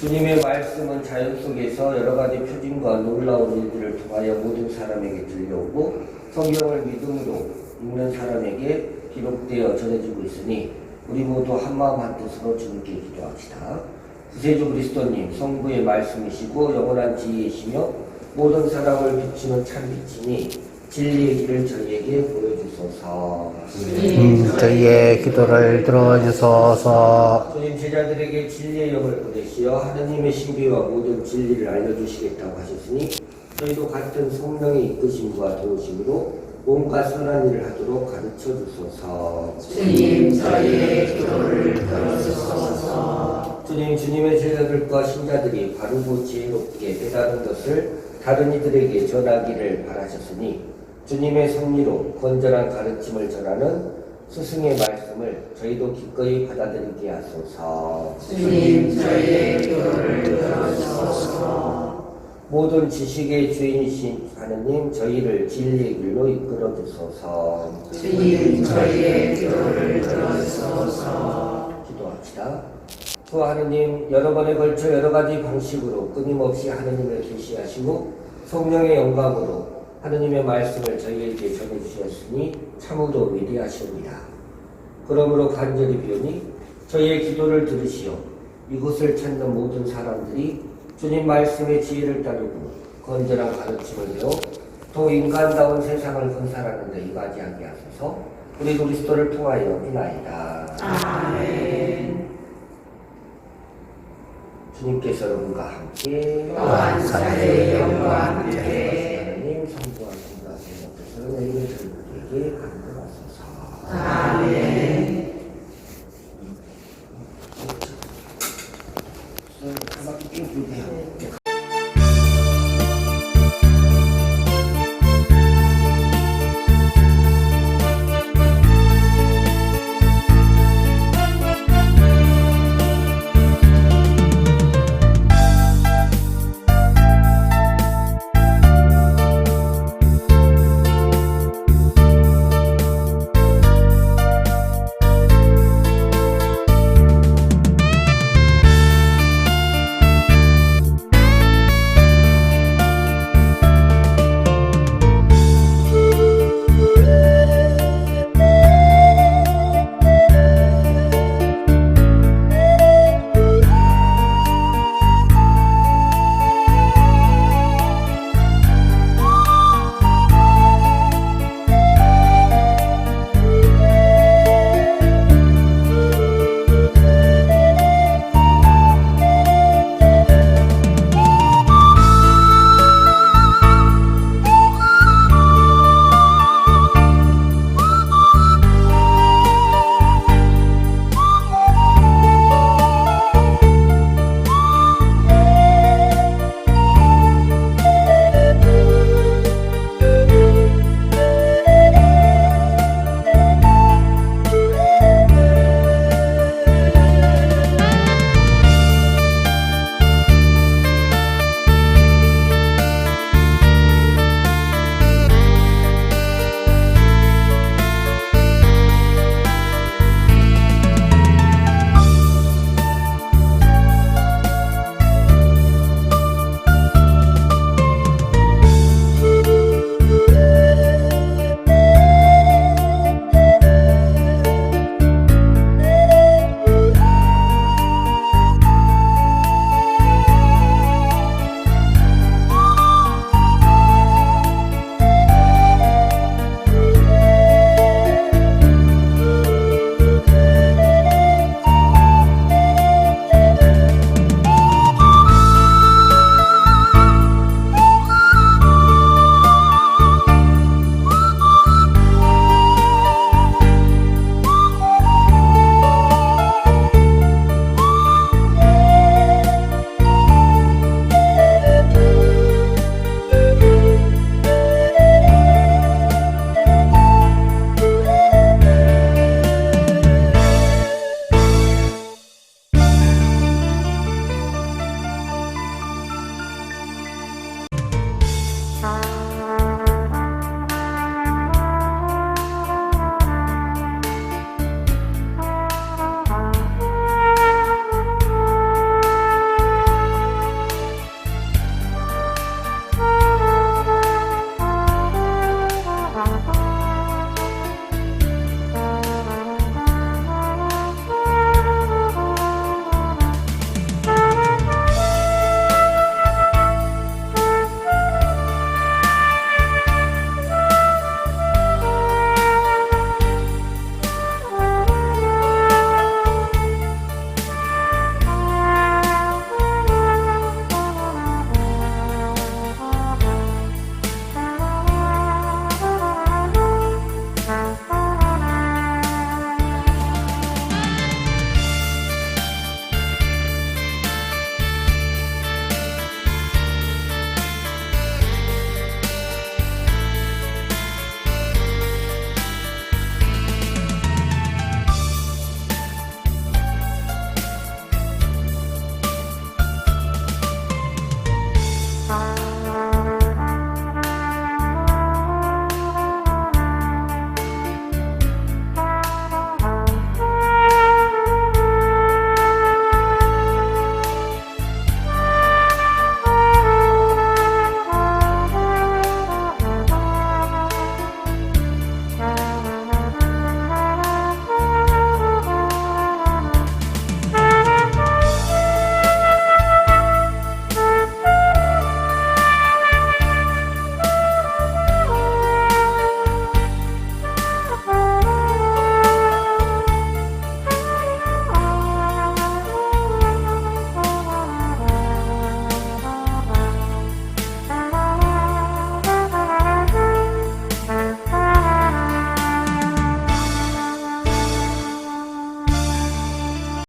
주님의 말씀은 자연 속에서 여러 가지 표징과 놀라운 일들을 통하여 모든 사람에게 들려오고 성경을 믿음으로 읽는 사람에게 기록되어 전해지고 있으니 우리 모두 한마음 한뜻으로 주님께 기도합시다. 구세주 그리스도님 성부의 말씀이시고 영원한 지혜이시며 모든 사람을 비추는 참 빛이니 진리의 길을 저희에게 보여주소서. 음, 저희의 기도를 들어주소서. 주님 제자들에게 진리의 영을 보내시어 하느님의 신비와 모든 진리를 알려주시겠다고 하셨으니 저희도 같은 성령의 이끄심과 도우심으로 온갖 선한 일을 하도록 가르쳐 주소서. 주님 저희의 기도를 들어주소서 주님 주님의 제자들과 신자들이 바르고 지혜롭게 깨달은 것을 다른 이들에게 전하기를 바라셨으니 주님의 섭리로 건전한 가르침을 전하는 스승의 말씀을 저희도 기꺼이 받아들이게 하소서. 주님 저희의 기도를 들어주소서 모든 지식의 주인이신 하느님 저희를 진리의 길로 이끌어 주소서. 주님 저희의 기도를 들어주소서 기도합시다. 또 하느님 여러 번에 걸쳐 여러 가지 방식으로 끊임없이 하느님을 계시하시고 성령의 영광으로 하느님의 말씀을 저희에게 전해주셨으니 참으로 위대하시옵니다. 그러므로 간절히 비오니 저희의 기도를 들으시어 이곳을 찾는 모든 사람들이 주님 말씀의 지혜를 따르고 건전한 가르침을 배워 또 인간다운 세상을 건설하는 데 이바지하게 하소서 우리 그리스도를 통하여 비나이다. 아멘 주님께서 여러분과 함께 또한 사제의 영과 함께 하나님 성부와 성부와 성령께서 너희를 저희에게 감동하소서 아멘